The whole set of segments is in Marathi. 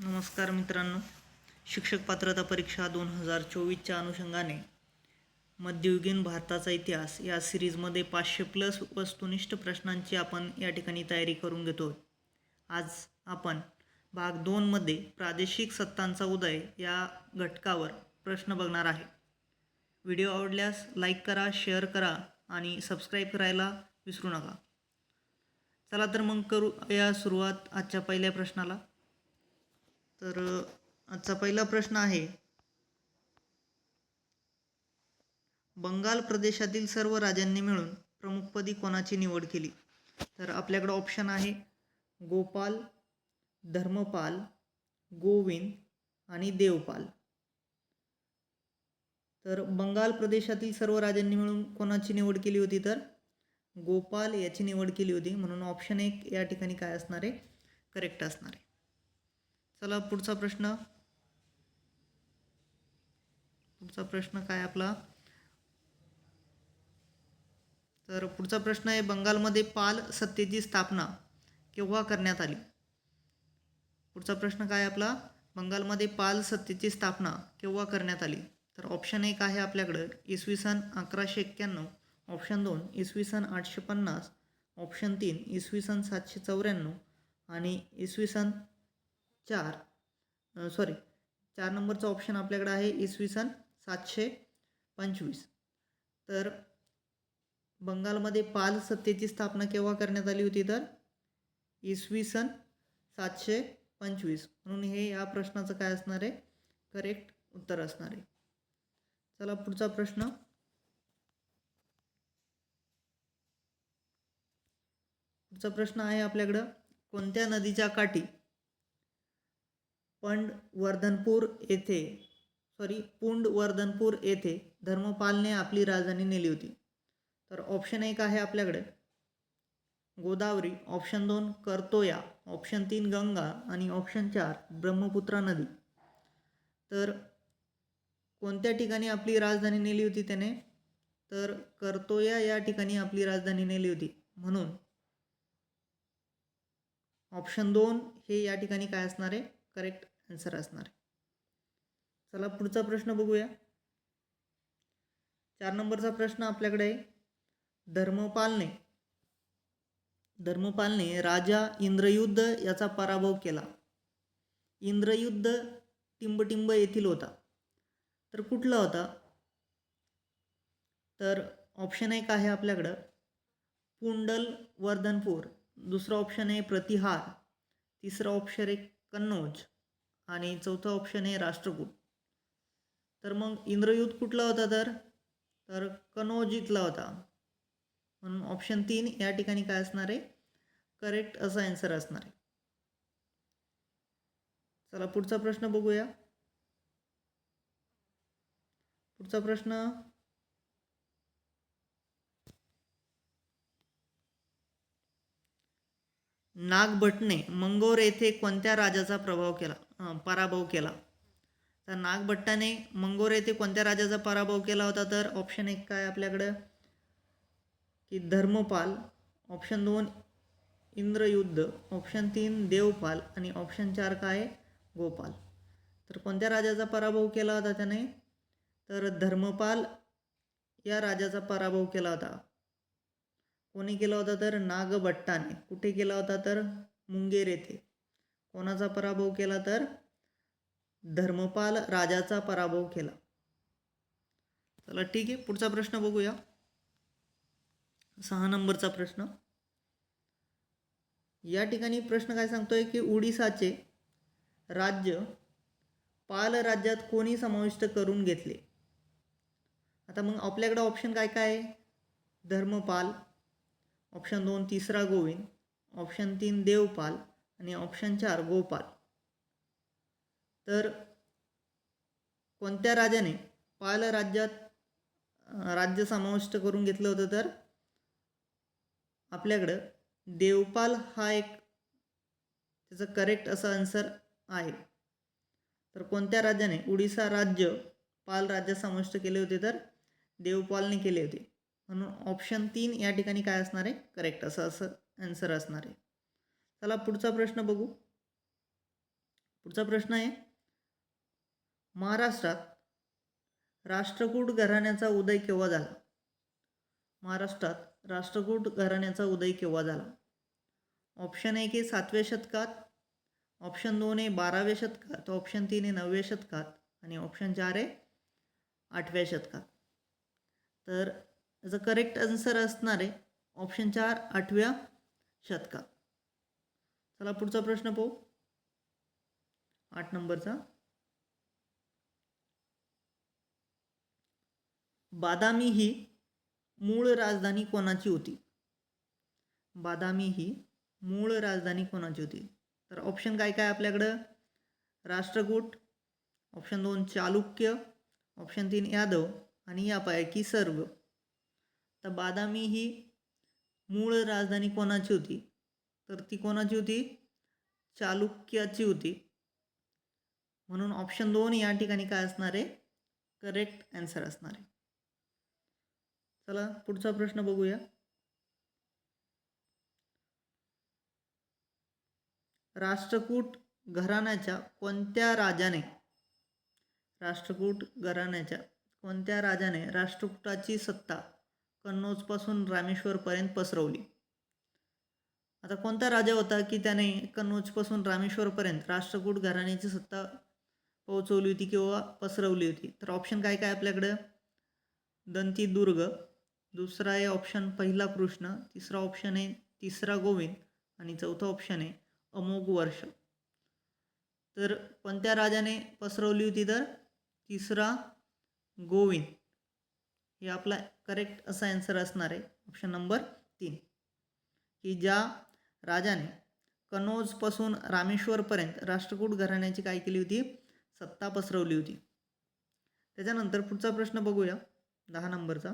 नमस्कार मित्रांनो. शिक्षक पात्रता परीक्षा दोन हजार चोवीसच्या अनुषंगाने मध्ययुगीन भारताचा इतिहास या सिरीजमध्ये पाचशे प्लस वस्तुनिष्ठ प्रश्नांची आपण या ठिकाणी तयारी करून घेतो आज आपण भाग दोनमध्ये प्रादेशिक सत्तांचा उदय या घटकावर प्रश्न बघणार आहे. व्हिडिओ आवडल्यास लाईक करा शेअर करा आणि सबस्क्राईब करायला विसरू नका. चला तर मग करू या सुरुवात आजच्या पहिल्या प्रश्नाला. तर आजचा पहिला प्रश्न आहे. बंगाल प्रदेशातील सर्व राजांनी मिळून प्रमुखपदी कोणाची निवड केली? तर आपल्याकडं ऑप्शन आहे गोपाल धर्मपाल गोविंद आणि देवपाल. तर बंगाल प्रदेशातील सर्व राजांनी मिळून कोणाची निवड केली होती तर? गोपाल याची निवड केली होती. म्हणून ऑप्शन एक या ठिकाणी काय असणार आहे? करेक्ट असणार आहे. चला पुढचा प्रश्न. पुढचा प्रश्न काय आपला? तर पुढचा प्रश्न आहे बंगालमध्ये पाल सत्तेची स्थापना केव्हा करण्यात आली? पुढचा प्रश्न काय आपला? बंगालमध्ये पाल सत्तेची स्थापना केव्हा करण्यात आली? तर ऑप्शन एक आहे आपल्याकडं इसवी सन अकराशे एक्क्याण्णव. ऑप्शन दोन इसवी सन आठशे पन्नास. ऑप्शन तीन इसवी सन सातशे चौऱ्याण्णव. आणि इसवी सन चार सॉरी चार नंबरचा ऑप्शन आपल्याकडे आहे इसवी सन सातशे पंचवीस. तर बंगालमध्ये पाल सत्तेची स्थापना केव्हा करण्यात आली होती तर? इसवी सन सातशे पंचवीस. म्हणून हे या प्रश्नाचं काय असणार आहे? करेक्ट उत्तर असणार आहे. चला पुढचा प्रश्न. पुढचा प्रश्न आहे आपल्याकडं कोणत्या नदीच्या काठी पंड वर्धनपूर येथे सॉरी पुंड वर्धनपूर येथे धर्मपालने आपली राजधानी नेली होती. तर ऑप्शन एक आहे आपल्याकडे. गोदावरी ऑप्शन दोन करतोया ऑप्शन तीन गंगा आणि ऑप्शन चार ब्रह्मपुत्रा नदी. तर कोणत्या ठिकाणी आपली राजधानी नेली होती त्याने? तर करतोया या ठिकाणी आपली राजधानी नेली होती. म्हणून ऑप्शन दोन हे या ठिकाणी काय असणार आहे? करेक्ट आन्सर असणार आहे. चला पुढचा प्रश्न बघूया. चार नंबरचा प्रश्न आपल्याकडे आहे. धर्मपालने धर्मपालने राजा इंद्रयुद्ध याचा पराभव केला. इंद्रयुद्ध टिंबटिंब येथील होता. तर कुठला होता? तर ऑप्शन एक आहे आपल्याकडं. पुंडल वर्धनपूर दुसरा ऑप्शन आहे प्रतिहार. तिसरा ऑप्शन आहे कन्नौज. आणि चौथा ऑप्शन आहे राष्ट्रकूट. तर मग इंद्रयुद्ध कुठला होता तर? तर कनौज होता. म्हणून ऑप्शन तीन या ठिकाणी काय असणार आहे? करेक्ट असा आन्सर असणार आहे. चला पुढचा प्रश्न बघूया. पुढचा प्रश्न. नागभटने मंगोर येथे कोणत्या राजाचा प्रभाव केला? पराभव केला. तर नागभट्टाने मंगोर येथे कोणत्या राजाचा पराभव केला होता? तर ऑप्शन एक काय आपल्याकडं? की धर्मपाल ऑप्शन दोन इंद्रयुद्ध ऑप्शन तीन देवपाल आणि ऑप्शन चार काय? गोपाल. तर कोणत्या राजाचा पराभव केला होता त्याने? तर धर्मपाल या राजाचा पराभव केला होता. कोणी केला होता तर नागभट्टाने. कुठे केला होता तर? मुंगेर येथे. कोणाचा पराभव केला तर? धर्मपाल राजाचा पराभव केला. चला ठीक आहे पुढचा प्रश्न बघूया. सहा नंबरचा प्रश्न. या ठिकाणी प्रश्न काय सांगतोय की ओडिसाचे राज्य पाल राज्यात कोणी समाविष्ट करून घेतले? आता मग आपल्याकडे ऑप्शन काय काय आहे? धर्मपाल ऑप्शन दोन तिसरा गोविंद ऑप्शन तीन देवपाल आणि ऑप्शन चार गोपाल. तर कोणत्या राजाने पाल राज्यात राज्य समाविष्ट करून घेतलं होतं तर? आपल्याकडं देवपाल हा एक त्याचं करेक्ट असा आन्सर आहे. तर कोणत्या राजाने उडीसा राज्य पाल राज्य समाविष्ट केले होते तर? देवपालने केले होते. म्हणून ऑप्शन तीन या ठिकाणी काय असणार आहे? करेक्ट असं असं आन्सर असणार आहे. चला पुढचा प्रश्न बघू. पुढचा प्रश्न आहे महाराष्ट्रात राष्ट्रकूट घराण्याचा उदय केव्हा झाला? महाराष्ट्रात राष्ट्रकूट घराण्याचा उदय केव्हा झाला? ऑप्शन एक आहे सातव्या शतकात ऑप्शन दोन आहे बाराव्या शतकात ऑप्शन तीन आहे नवव्या शतकात आणि ऑप्शन चार आहे आठव्या शतकात. तर याचं करेक्ट आन्सर असणार आहे ऑप्शन चार आठव्या शतकात. चला पुढचा प्रश्न पाहू. आठ नंबरचा. बादामी ही मूळ राजधानी कोणाची होती? बादामी ही मूळ राजधानी कोणाची होती? तर ऑप्शन काय काय आपल्याकडं? राष्ट्रकूट. ऑप्शन दोन चालुक्य. ऑप्शन तीन यादव. आणि यापैकी सर्व. तर बादामी ही मूळ राजधानी कोणाची होती? तर ती कोणाची होती? चालुक्याची होती. म्हणून ऑप्शन दोन या ठिकाणी काय असणार? आहे करेक्ट ॲन्सर असणार. आहे चला पुढचा प्रश्न बघूया. राष्ट्रकूट घराण्याच्या कोणत्या राजाने राष्ट्रकूट घराण्याच्या कोणत्या राजाने राष्ट्रकूटाची सत्ता कन्नौजपासून रामेश्वरपर्यंत पसरवली? आता कोणता राजा होता की त्याने कन्नौजपासून रामेश्वरपर्यंत राष्ट्रकूट घराण्याची सत्ता पोहोचवली होती किंवा पसरवली होती? तर ऑप्शन काय काय आपल्याकडं? दंती दुर्ग दुसरा आहे ऑप्शन पहिला कृष्ण. तिसरा ऑप्शन आहे तिसरा गोविंद. आणि चौथा ऑप्शन आहे अमोघ वर्ष. तर कोणत्या राजाने पसरवली होती तर? तिसरा गोविंद. हे आपला करेक्ट असा ॲन्सर असणार आहे. ऑप्शन नंबर तीन. की ज्या राजाने कनौजपासून रामेश्वरपर्यंत राष्ट्रकूट घराण्याची काय केली होती? सत्ता पसरवली होती. त्याच्यानंतर पुढचा प्रश्न बघूया दहा नंबरचा.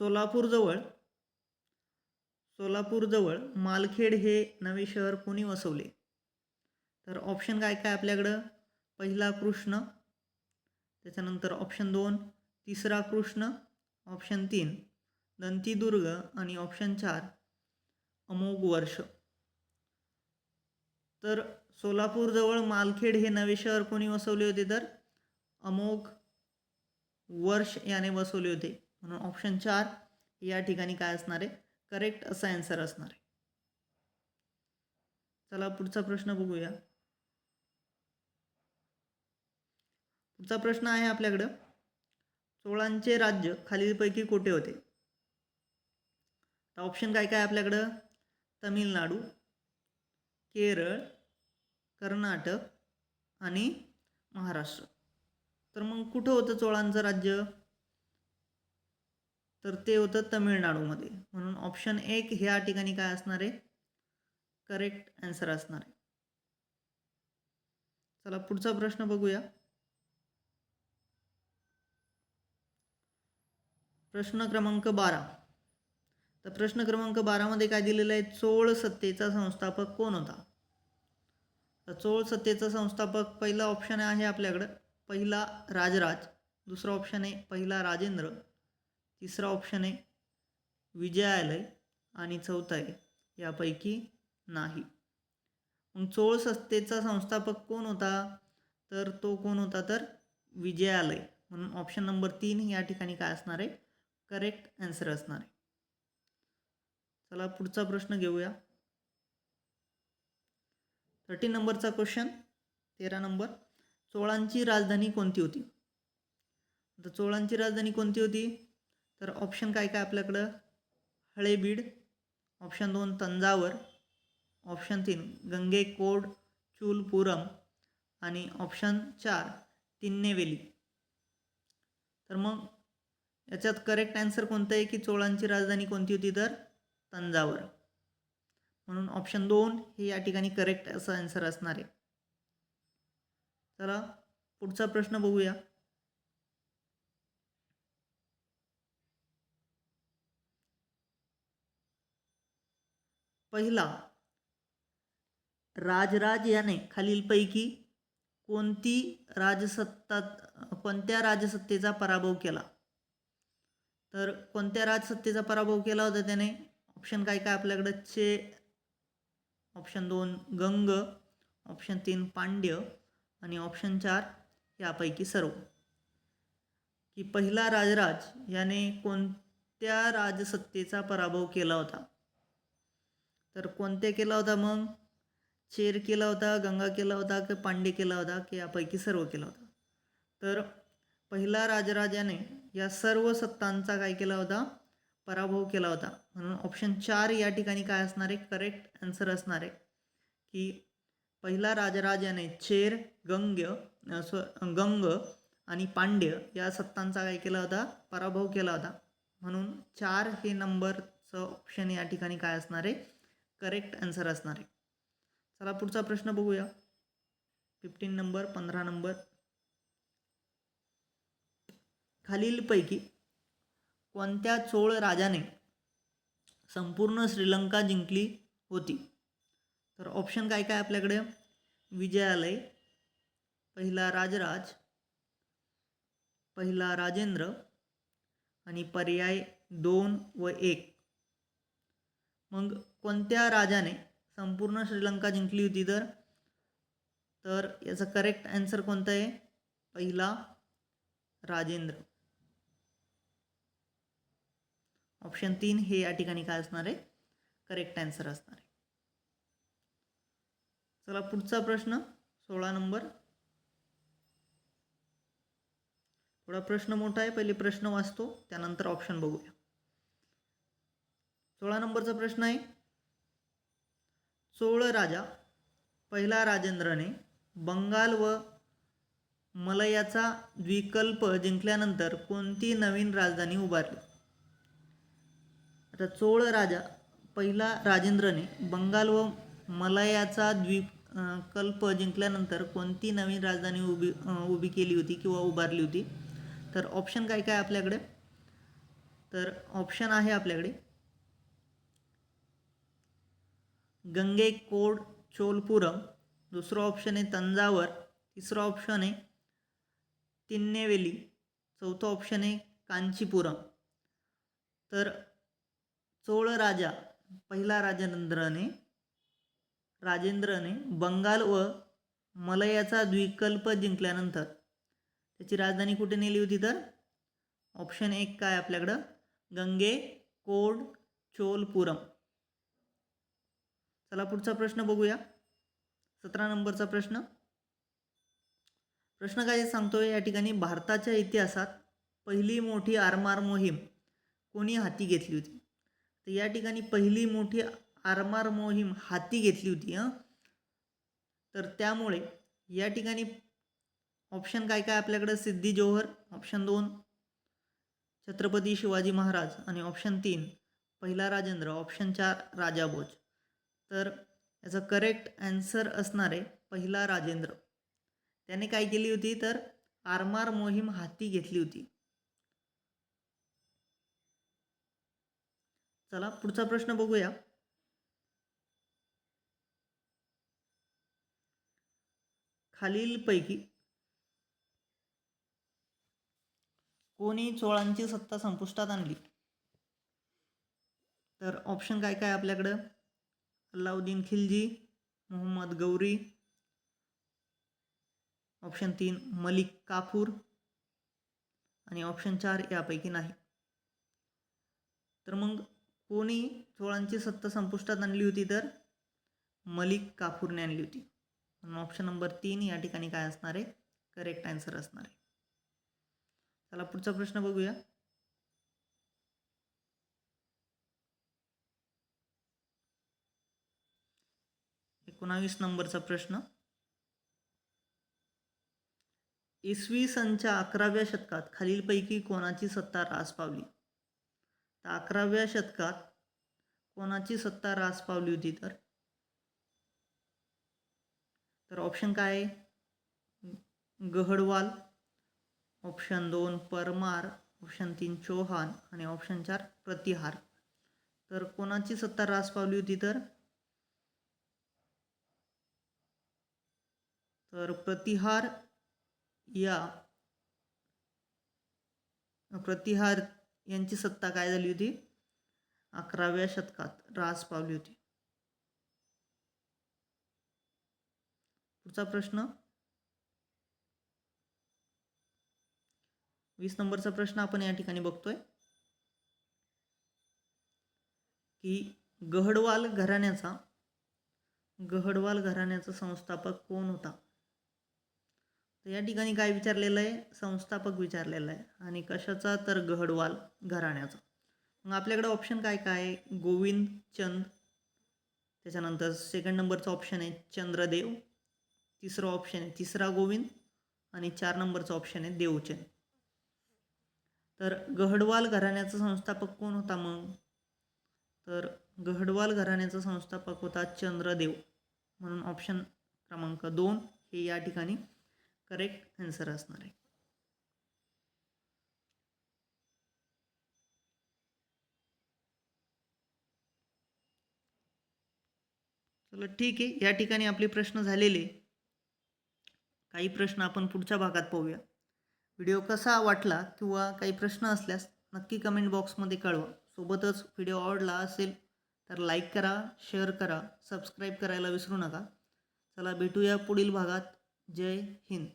सोलापूरजवळ सोलापूरजवळ मालखेड हे नवे शहर कोणी वसवले? तर ऑप्शन काय काय आपल्याकडं? पहिला कृष्ण त्याच्यानंतर ऑप्शन दोन तिसरा कृष्ण ऑप्शन तीन दंतीदुर्ग आणि ऑप्शन चार अमोघ वर्ष. तर सोलापूरजवळ मालखेड हे नवे शहर कोणी वसवले होते तर? अमोघ वर्ष याने वसवले होते. म्हणून ऑप्शन चार या ठिकाणी काय असणार आहे? करेक्ट असा ॲन्सर असणार आहे. चला पुढचा प्रश्न बघूया. पुढचा प्रश्न आहे आपल्याकडं. चोळांचे राज्य खालीलपैकी कोठे होते? तर ऑप्शन काय काय आपल्याकडं? तमिळनाडू केरळ कर्नाटक आणि महाराष्ट्र. तर मग कुठं होतं चोळांचं राज्य? तर ते होतं तमिळनाडूमध्ये. म्हणून ऑप्शन एक ह्या ठिकाणी काय असणार आहे? करेक्ट आन्सर असणार आहे. चला पुढचा प्रश्न बघूया. प्रश्न क्रमांक बारा. तर प्रश्न क्रमांक बारामध्ये काय दिलेलं आहे? चोळ सत्तेचा संस्थापक कोण होता? तर चोळ सत्तेचा संस्थापक पहिला ऑप्शन आहे आपल्याकडं. पहिला राजराज दुसरा ऑप्शन आहे पहिला राजेंद्र तिसरा ऑप्शन आहे विजयालय आणि चौथा आहे यापैकी नाही. मग चोळ सत्तेचा संस्थापक कोण होता? तर तो कोण होता? तर विजयालय. म्हणून ऑप्शन नंबर तीन या ठिकाणी काय असणार आहे? करेक्ट ॲन्सर असणार आहे. चला पुढचा प्रश्न घेऊया. थर्टी नंबरचा क्वेश्चन तेरा नंबर. चोळांची राजधानी कोणती होती? तर चोळांची राजधानी कोणती होती? तर ऑप्शन काय काय आपल्याकडं? हळेबीड ऑप्शन दोन तंजावर ऑप्शन तीन गंगेकोड चूलपुरम आणि ऑप्शन चार तिन्नेवेली. तर मग याच्यात करेक्ट आन्सर कोणतं आहे की चोळांची राजधानी कोणती होती तर? तंजावर. म्हणून ऑप्शन दोन हे या ठिकाणी करेक्ट असं आन्सर असणार आहे. चला पुढचा प्रश्न बघूया. पहिला राजराज याने खालीलपैकी कोणती राजसत्ता कोणत्या राजसत्तेचा पराभव केला? तर कोणत्या राजसत्तेचा पराभव केला होता त्याने? ऑप्शन काय काय आपल्याकडं चे ऑप्शन दोन गंग. ऑप्शन तीन पांड्य. आणि ऑप्शन चार यापैकी सर्व. की पहिला राजराज याने कोणत्या राजसत्तेचा पराभव केला होता? तर कोणत्या केला होता मग? चेर केला होता गंगा केला होता की पांडे केला होता की यापैकी सर्व केला होता? तर पहिला राजराजाने या सर्व सत्तांचा काय केला होता? पराभव केला होता. म्हणून ऑप्शन चार या ठिकाणी काय असणार? आहे करेक्ट आन्सर असणार. आहे की पहिला राजराजाने चेर गंग्य स्व गंग आणि पांड्य या सत्तांचा काय केला होता? पराभव केला होता. म्हणून चार हे नंबरचं ऑप्शन या ठिकाणी काय असणार? आहे करेक्ट आन्सर असणार. आहे चला पुढचा प्रश्न बघूया. फिफ्टीन नंबर पंधरा नंबर खालीलपैकी कोणत्या चोळ राजाने संपूर्ण श्रीलंका जिंकली होती? तर ऑप्शन काय काय आपल्याकडे? विजयालय पहिला राजराज पहिला राजेंद्र आणि पर्याय दोन व एक. मग कोणत्या राजाने संपूर्ण श्रीलंका जिंकली होती तर? तर याचा करेक्ट आन्सर कोणता आहे? पहिला राजेंद्र. ऑप्शन तीन हे या ठिकाणी काय असणार आहे? करेक्ट आन्सर असणार आहे. चला पुढचा प्रश्न सोळा नंबर. थोडा प्रश्न मोठा आहे पहिले प्रश्न वाचतो त्यानंतर ऑप्शन बघूया. सोळा नंबरचा प्रश्न आहे. चोळ राजा पहिला राजेंद्रने बंगाल व मलयाचा द्विकल्प जिंकल्यानंतर कोणती नवीन राजधानी उभारली? आता चोळ राजा पहिला राजेंद्रने बंगाल व मलयाचा द्वीप कल्प जिंकल्यानंतर कोणती नवीन राजधानी उभी उभी केली होती किंवा उभारली होती? तर ऑप्शन काय काय आपल्याकडे? तर ऑप्शन आहे आपल्याकडे. गंगे कोड चोलपुरम. दुसरं ऑप्शन आहे तंजावर. तिसरं ऑप्शन आहे तिन्नेवेली. चौथं ऑप्शन आहे कांचीपुरम. तर चोळ राजा पहिला राजेंद्रने राजेंद्रने बंगाल व मलयाचा द्विकल्प जिंकल्यानंतर त्याची राजधानी कुठे नेली होती तर? ऑप्शन एक काय आपल्याकडं? गंगे कोड चोलपुरम. चला पुढचा प्रश्न बघूया. सतरा नंबरचा प्रश्न. प्रश्न काय सांगतोय? या ठिकाणी भारताच्या इतिहासात पहिली मोठी आरमार मोहीम कोणी हाती घेतली होती? तर या ठिकाणी पहिली मोठी आरमार मोहीम हाती घेतली होती हां. तर त्यामुळे या ठिकाणी ऑप्शन काय काय आपल्याकडं? सिद्धी जोहर ऑप्शन दोन छत्रपती शिवाजी महाराज आणि ऑप्शन तीन पहिला राजेंद्र ऑप्शन चार राजा भोज. तर याचं करेक्ट ॲन्सर असणारे पहिला राजेंद्र. त्याने काय केली होती? तर आरमार मोहीम हाती घेतली होती. चला पुढचा प्रश्न बघूया. खालीलपैकी कोणी चोळांची सत्ता संपुष्टात आणली? तर ऑप्शन काय काय आपल्याकडं? अल्लाउद्दीन खिलजी मोहम्मद गौरी. ऑप्शन तीन मलिक काफूर. आणि ऑप्शन चार यापैकी नाही. तर मग कोणी चोळांची सत्ता संपुष्टात आणली होती तर? मलिक काफूरने आणली होती. म्हणून ऑप्शन नंबर तीन या ठिकाणी काय असणार आहे? करेक्ट आन्सर असणार आहे. चला पुढचा प्रश्न बघूया. एकोणावीस नंबरचा प्रश्न. इसवी सनच्या अकराव्या शतकात खालीलपैकी कोणाची सत्ता रास पावली? तर अकराव्या शतकात कोणाची सत्ता रास पावली होती तर? तर ऑप्शन काय? आहे गहडवाल ऑप्शन दोन परमार ऑप्शन तीन चौहान आणि ऑप्शन चार प्रतिहार. तर कोणाची सत्ता रास पावली होती तर? तर प्रतिहार या प्रतिहार यांची सत्ता काय झाली होती? अकराव्या शतकात रास पावली होती. पुढचा प्रश्न. वीस नंबरचा प्रश्न आपण या ठिकाणी बघतोय. की गहडवाल घराण्याचा गहडवाल घराण्याचा संस्थापक कोण होता? तर या ठिकाणी काय विचारलेलं आहे? संस्थापक विचारलेला आहे. आणि कशाचा तर गहडवाल घराण्याचा. मग आपल्याकडे ऑप्शन काय काय? आहे गोविंद चंद. त्याच्यानंतर सेकंड नंबरचा ऑप्शन आहे चंद्रदेव. तिसरा ऑप्शन आहे तिसरा गोविंद. आणि चार नंबरचा ऑप्शन आहे देवचंद. तर गहडवाल घराण्याचा संस्थापक कोण होता मग? तर गहडवाल घराण्याचा संस्थापक होता चंद्रदेव. म्हणून ऑप्शन क्रमांक दोन हे या ठिकाणी करेक्ट आन्सर असणार आहे. चला ठीक आहे या ठिकाणी आपले प्रश्न झालेले काही प्रश्न आपण पुढच्या भागात पाहूया. व्हिडिओ कसा वाटला किंवा काही प्रश्न असल्यास नक्की कमेंट बॉक्समध्ये कळवा. सोबतच व्हिडिओ आवडला असेल तर लाईक करा शेअर करा सबस्क्राईब करायला विसरू नका. चला भेटूया पुढील भागात. जय हिंद.